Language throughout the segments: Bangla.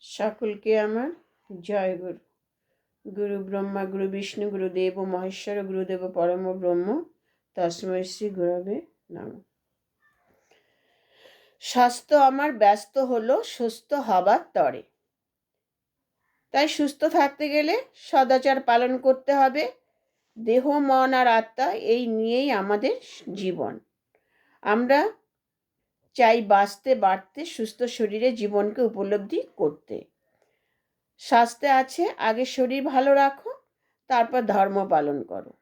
সকলকে আমার জয় গুরু। গুরু ব্রহ্মা, গুরু বিষ্ণু গুরুদেব ও মহেশ্বর, গুরুদেব, পরম ব্রহ্ম তসময় শ্রী গুরবে নাম। স্বাস্থ্য আমার ব্যস্ত হলো, সুস্থ হবার তরে। তাই সুস্থ থাকতে গেলে সদাচার পালন করতে হবে। দেহ, মন আর আত্মা এই নিয়েই আমাদের জীবন। আমরা চাই বাঁচতে, বাড়তে, সুস্থ শরীরে জীবনকে উপলব্ধি করতে। শাস্তে আছে, আগে শরীর ভালো রাখো, তারপর ধর্ম পালন করো।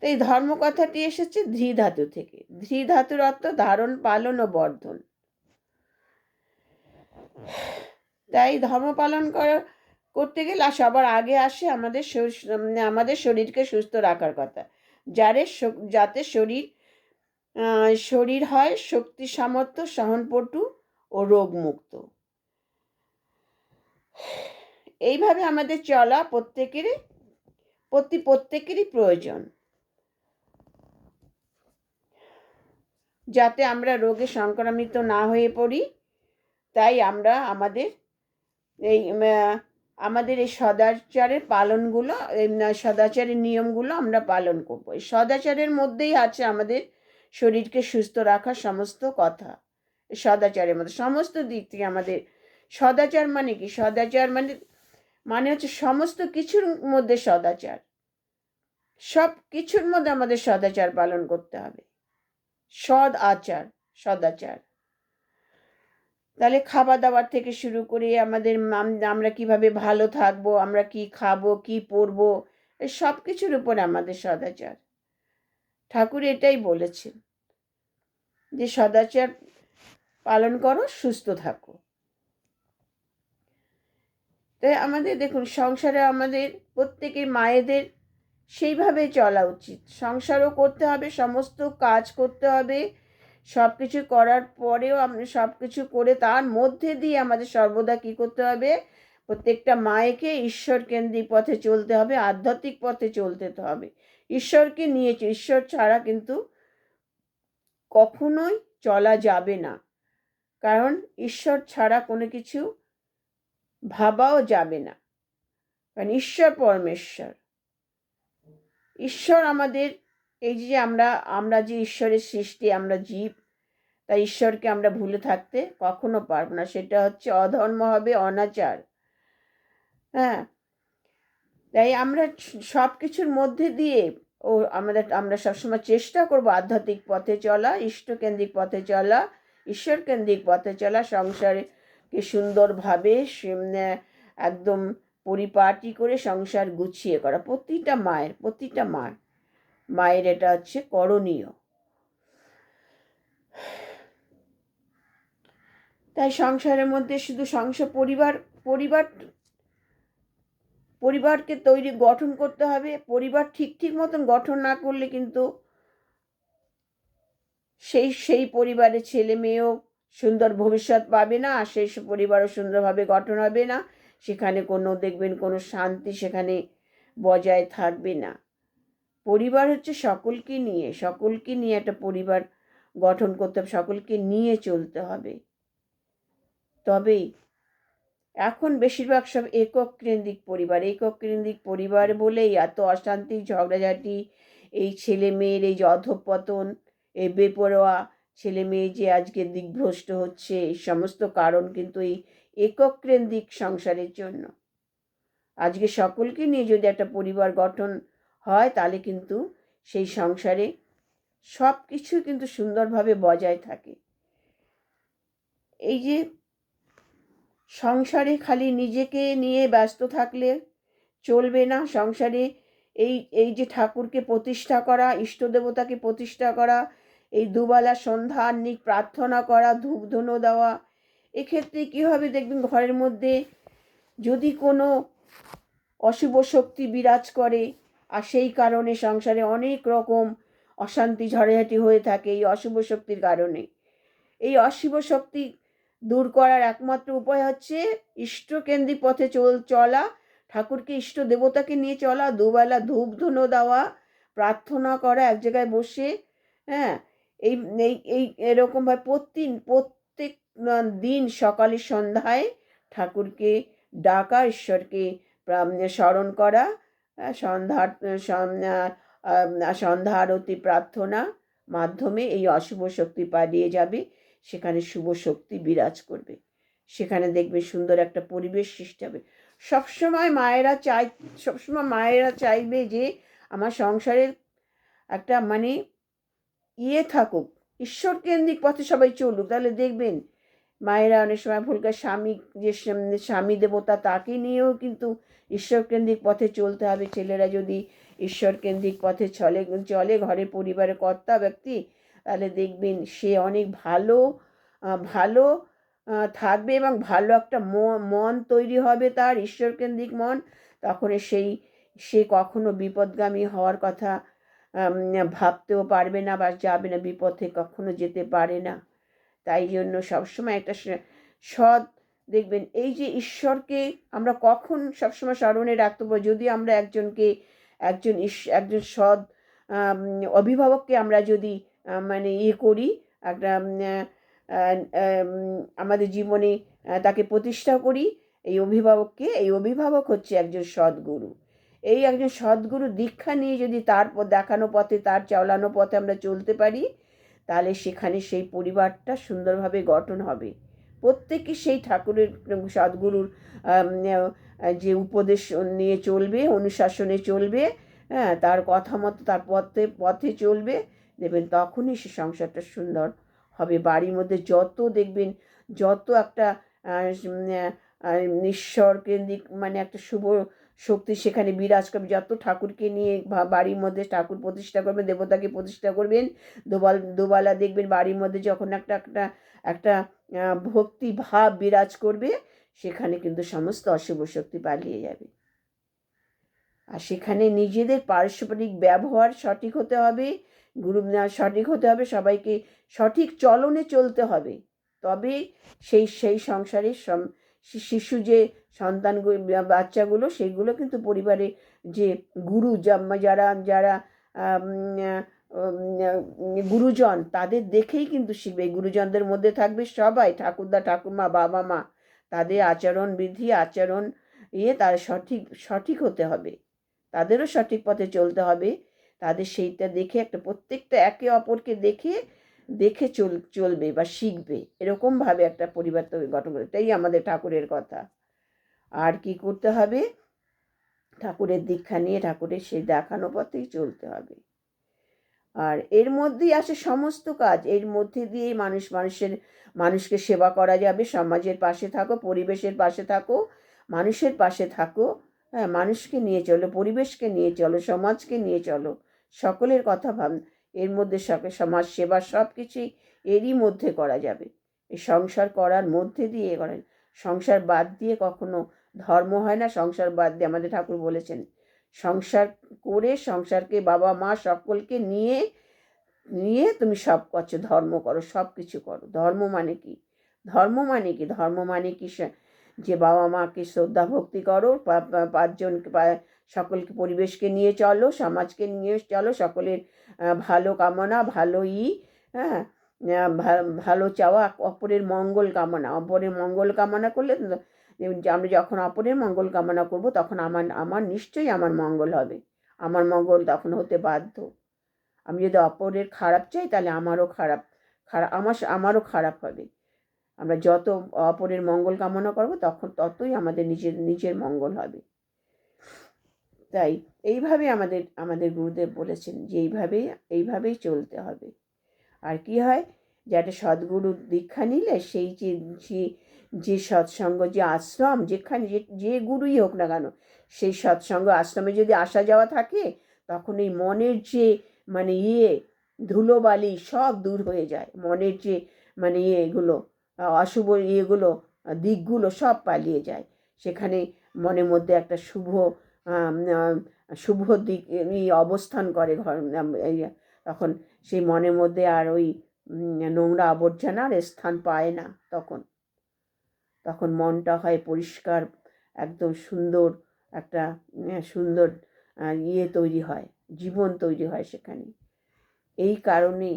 তো এই ধর্ম কথাটি এসেছে ধৃ ধাতু থেকে। ধৃ ধাতুর অর্থ ধারণ, পালন ও বর্ধন। তাই ধর্ম পালন করা, করতে গেলে সবার আগে আসে আমাদের মানে আমাদের শরীরকে সুস্থ রাখার কথা। যারে যাতে শরীর শরীর হয় শক্তি সামর্থ্য, সহনপটু ও রোগমুক্ত। এইভাবে আমাদের চলা প্রত্যেকেরই, প্রতি প্রত্যেকেরই প্রয়োজন। যাতে আমরা রোগে সংক্রামিত না হয়ে পড়ি, তাই আমরা আমাদের এই আমাদের এই সদাচারের পালনগুলো সদাচারের নিয়মগুলো আমরা পালন করব। এই সদাচারের মধ্যেই আছে আমাদের শরীরকে সুস্থ রাখার সমস্ত কথা। সদাচারের মধ্যে সমস্ত দিক থেকে আমাদের সদাচার মানে কি? সদাচার মানে মানে হচ্ছে সমস্ত কিছুর মধ্যে সদাচার। সব কিছুর মধ্যে আমাদের সদাচার পালন করতে হবে। সদ আচার, সদাচার। তাহলে খাওয়া দাওয়ার থেকে শুরু করে আমাদের আমরা কীভাবে ভালো থাকব, আমরা কি খাব, কি পরবো সব কিছুর উপরে আমাদের সদাচার। ঠাকুর এটাই বলেছেন। যে সদাচার পালন করো, সুস্থ থাকো। তাই আমাদের দেখুন, সংসারে আমাদের প্রত্যেকের মায়েদের সেইভাবে চলা উচিত। সংসারও করতে হবে, সমস্ত কাজ করতে হবে। সব কিছু করার পরেও আমরা সব কিছু করে তার মধ্যে দিয়ে আমাদের সর্বদা কী করতে হবে? প্রত্যেকটা মায়েকে ঈশ্বর কেন্দ্রিক পথে চলতে হবে, আধ্যাত্মিক পথে চলতে হবে। ঈশ্বরকে নিয়ে ঈশ্বর ছাড়া কিন্তু কখনোই চলা যাবে না। কারণ ঈশ্বর ছাড়া কোনো কিছু ভাবাও যাবে না। কারণ ঈশ্বর পরমেশ্বর। ঈশ্বর আমাদের, এই যে আমরা আমরা যে ঈশ্বরের সৃষ্টি, আমরা জীব, তাই ঈশ্বরকে আমরা ভুলে থাকতে কখনো পারব না। সেটা হচ্ছে অধর্ম হবে, অনাচার। হ্যাঁ? তাই আমরা সব কিছুর মধ্যে দিয়ে ও আমাদের, আমরা সবসময় চেষ্টা করব আধ্যাত্মিক পথে চলা, ইষ্টকেন্দ্রিক পথে চলা, ঈশ্বরকেন্দ্রিক পথে চলা, সংসারকে সুন্দরভাবে একদম পরিপাটি করে সংসার গুছিয়ে করা। প্রতিটা মায়ের, প্রতিটা মা মায়ের এটা হচ্ছে করণীয়। তাই সংসারের মধ্যে শুধু সংসার, পরিবার পরিবার পরিবারকে তৈরি গঠন করতে হবে। পরিবার ঠিক ঠিক মতন গঠন না করলে কিন্তু সেই সেই পরিবারের ছেলে মেয়েও সুন্দর ভবিষ্যৎ পাবে না, আর সেই পরিবারও সুন্দরভাবে গঠন হবে না। সেখানে কোনো, দেখবেন কোনো শান্তি সেখানে বজায় থাকবে না। পরিবার হচ্ছে সকলকে নিয়ে সকলকে নিয়ে একটা পরিবার গঠন করতে হবে, সকলকে নিয়ে চলতে হবে। তবেই এখন বেশিরভাগ সব একক কেন্দ্রিক পরিবার। একক কেন্দ্রিক পরিবার বলেই এত অশান্তি, ঝগড়াঝাটি, এই ছেলে মেয়ের এই যে অধঃপতন, এই বেপরোয়া ছেলে মেয়ে যে আজকে দিগ্ভ্রষ্ট হচ্ছে, এই সমস্ত কারণ কিন্তু এই একক কেন্দ্রিক সংসারের জন্য। আজকে সকলকে নিয়ে যদি একটা পরিবার গঠন হয়, তাহলে কিন্তু সেই সংসারে সব কিছু কিন্তু সুন্দরভাবে বজায় থাকে। এই যে সংসারে খালি নিজেকে নিয়ে ব্যস্ত থাকলে চলবে না। সংসারে এই এই যে ঠাকুরকে প্রতিষ্ঠা করা, ইষ্ট দেবতাকে প্রতিষ্ঠা করা, এই দুবেলা সন্ধ্যা, আহ্নিক প্রার্থনা করা ধূপ ধুনো দেওয়া, এক্ষেত্রে কী হবে দেখবেন ঘরের মধ্যে যদি কোনো অশুভ শক্তি বিরাজ করে আর সেই কারণে সংসারে অনেক রকম অশান্তি, ঝড়াঝাটি হয়ে থাকে এই অশুভ শক্তির কারণে। এই অশুভ শক্তি দূর করার একমাত্র উপায় হচ্ছে ইষ্টকেন্দ্রিক পথে চল চলা। ঠাকুরকে ইষ্ট দেবতাকে নিয়ে চলা দুবেলা ধূপ ধুনো দেওয়া প্রার্থনা করা এক জায়গায় বসে হ্যাঁ? এই এই এই এরকমভাবে প্রতিদিন প্রত্যেক দিন সকালে সন্ধ্যায় ঠাকুরকে ডাকা ঈশ্বরকে স্মরণ করা আহ, সন্ধ্যা সন্ধ্যা আরতি প্রার্থনা মাধ্যমে এই অশুভ শক্তি পালিয়ে যাবে। সেখানে শুভ শক্তি বিরাজ করবে। সেখানে দেখবে সুন্দর একটা পরিবেশ সৃষ্টি হবে। সবসময় মায়েরা চাই, সবসময় মায়েরা চাইবে যে আমার সংসারের একটা মানে ইয়ে থাকুক ঈশ্বর কেন্দ্রিক পথে সবাই চলুক। তাহলে দেখবেন মায়েরা অনেক সময় ভুল করে স্বামী, যে স্বামী- দেবতা তাকে নিয়েও কিন্তু ঈশ্বর কেন্দ্রিক পথে চলতে হবে। ছেলেরা যদি ঈশ্বর কেন্দ্রিক পথে চলে চলে ঘরে পরিবারের কর্তা, ব্যক্তি তাহলে দেখবেন সে অনেক ভালো ভালো থাকবে এবং ভালো একটা মন তৈরি হবে তার ঈশ্বর কেন্দ্রিক মন। তখন সেই, সে কখনো বিপদগামী হওয়ার কথা ভাবতেও পারবে না বা যাবে না, বিপথে কখনো যেতে পারে না। তাই জন্য সবসময় একটা সৎ, দেখবেন এই যে ঈশ্বরকে আমরা কখন সবসময় স্মরণে রাখতে পারব? যদি আমরা একজনকে, একজন একজন সৎ অভিভাবককে আমরা যদি মানে ইয়ে করি, একটা আমাদের জীবনে তাকে প্রতিষ্ঠা করি। এই অভিভাবককে, এই অভিভাবক হচ্ছে একজন সদ্গুরু। এই একজন সদ্গুরু দীক্ষা নিয়ে যদি তার দেখানো পথে, তার চালানো পথে আমরা চলতে পারি, তাহলে সেখানে সেই পরিবারটা সুন্দরভাবে গঠন হবে। প্রত্যেকে সেই ঠাকুরের সদ্গুরুর যে উপদেশ নিয়ে চলবে, অনুশাসনে চলবে হ্যাঁ তার কথা মতো তার পথে পথে চলবে দেখবেন তখনই সে সংসারটা সুন্দর হবে। বাড়ির মধ্যে যত দেখবেন, যত একটা ঈশ্বর কেন্দ্রিক মানে একটা শুভ শক্তি সেখানে বিরাজ করবে। যত ঠাকুরকে নিয়ে বাড়ির মধ্যে ঠাকুর প্রতিষ্ঠা করবেন, দেবতাকে প্রতিষ্ঠা করবেন, দোবাল, দোবালা দেখবেন বাড়ির মধ্যে যখন একটা একটা একটা ভক্তি ভাব বিরাজ করবে, সেখানে কিন্তু সমস্ত অশুভ শক্তি পালিয়ে যাবে। আর সেখানে নিজেদের পারস্পরিক ব্যবহার সঠিক হতে হবে গুরু না সঠিক হতে হবে, সবাইকে সঠিক চলনে চলতে হবে। তবে সেই সেই সংসারে সম- শি- শিশু যে সন্তান বাচ্চাগুলো, সেগুলো কিন্তু পরিবারে যে গুরু যারা যারা গুরুজন, তাদের দেখেই কিন্তু শিখবে। গুরুজনদের মধ্যে থাকবে সবাই, ঠাকুরদা, ঠাকুরমা, বাবা, মা। তাদের আচরণ বিধি, আচরণ ইয়ে তার সঠিক সঠিক হতে হবে। তাদেরও সঠিক পথে চলতে হবে। তাদের সেইটা দেখে একটা প্রত্যেকটা একে অপরকে দেখে দেখে চল, চলবে বা শিখবে। এরকমভাবে একটা পরিবার তৈরি গঠন করে। এটাই আমাদের ঠাকুরের কথা। আর কি করতে হবে? ঠাকুরের দীক্ষা নিয়ে ঠাকুরের সেই দেখানো পথেই চলতে হবে। আর এর মধ্যেই আসে সমস্ত কাজ। এর মধ্যে দিয়েই মানুষ, মানুষের, মানুষকে সেবা করা যাবে। সমাজের পাশে থাকো, পরিবেশের পাশে থাকো, মানুষের পাশে থাকো। হ্যাঁ মানুষকে নিয়ে চলো, পরিবেশকে নিয়ে চলো, সমাজকে নিয়ে চলো, সকলের কথা ভাব এর মধ্যে সমাজ সেবা সব কিছুই এরই মধ্যে করা যাবে। এই সংসার করার মধ্যে দিয়ে করেন। সংসার বাদ দিয়ে কখনো ধর্ম হয় না, সংসার বাদ দিয়ে আমাদের ঠাকুর বলেছেন। সংসার করে সংসারকে বাবা, মা সকলকে নিয়ে নিয়ে তুমি সব করছ, ধর্ম করো সব কিছু করো। ধর্ম মানে কি? ধর্ম মানে কি? ধর্ম মানে কি যে বাবা মাকে শ্রদ্ধা ভক্তি করো, পা- পা- পাঁচজনকে পা- সকলকে পরিবেশকে নিয়ে চলো, সমাজকে নিয়ে চলো, সকলের ভালো কামনা ভালো ই হ্যাঁ ভালো চাওয়া, অপরের মঙ্গল কামনা, অপরের মঙ্গল কামনা করলে আমরা যখন অপরের মঙ্গল কামনা করব, তখন আমার আমার নিশ্চয়ই আমার মঙ্গল হবে, আমার মঙ্গল তখন হতে বাধ্য। আমি যদি অপরের খারাপ চাই, তাহলে আমারও খারাপ খারাপ আমার, আমারও খারাপ হবে। আমরা যত অপরের মঙ্গল কামনা করব, তখন ততই আমাদের নিজের নিজের মঙ্গল হবে। তাই এইভাবে আমাদের আমাদের গুরুদেব বলেছেন যে এইভাবেই এইভাবেই চলতে হবে। আর কি হয়? যে একটা সদ্গুরু দীক্ষা নিলে সেই যে যে যে সৎসঙ্গ, যে আশ্রম, যেখানে যে যে গুরুই হোক না কেন, সেই সৎসঙ্গ আশ্রমে যদি আসা যাওয়া থাকে, তখন এই মনের যে মানে ইয়ে ধুলোবালি সব দূর হয়ে যায়। মনের যে মানে ইয়ে এগুলো অশুভ ইয়েগুলো দিকগুলো সব পালিয়ে যায়। সেখানে মনের মধ্যে একটা শুভ শুভ দিক অবস্থান করে ঘর তখন সেই মনের মধ্যে আর ওই নোংরা আবর্জনার স্থান পায় না তখন। তখন মনটা হয় পরিষ্কার, একদম সুন্দর একটা সুন্দর ইয়ে তৈরি হয়, জীবন তৈরি হয় সেখানে। এই কারণে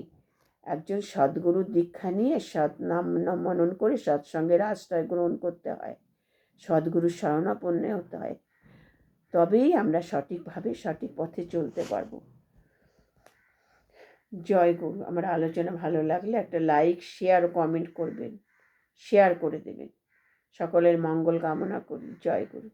একজন সদ্গুরুর দীক্ষা নিয়ে সৎ নাম মনন করে সৎসঙ্গের আশ্রয় গ্রহণ করতে হয়। সদ্গুরুর শরণাপন্ন হতে হয়। তবেই আমরা সঠিকভাবে সঠিক পথে চলতে পারব। জয় গুরু আমার আলোচনা ভালো লাগলে একটা লাইক শেয়ার ও কমেন্ট করবেন। শেয়ার করে দেবেন। সকলের মঙ্গল কামনা করি। জয় গুরু।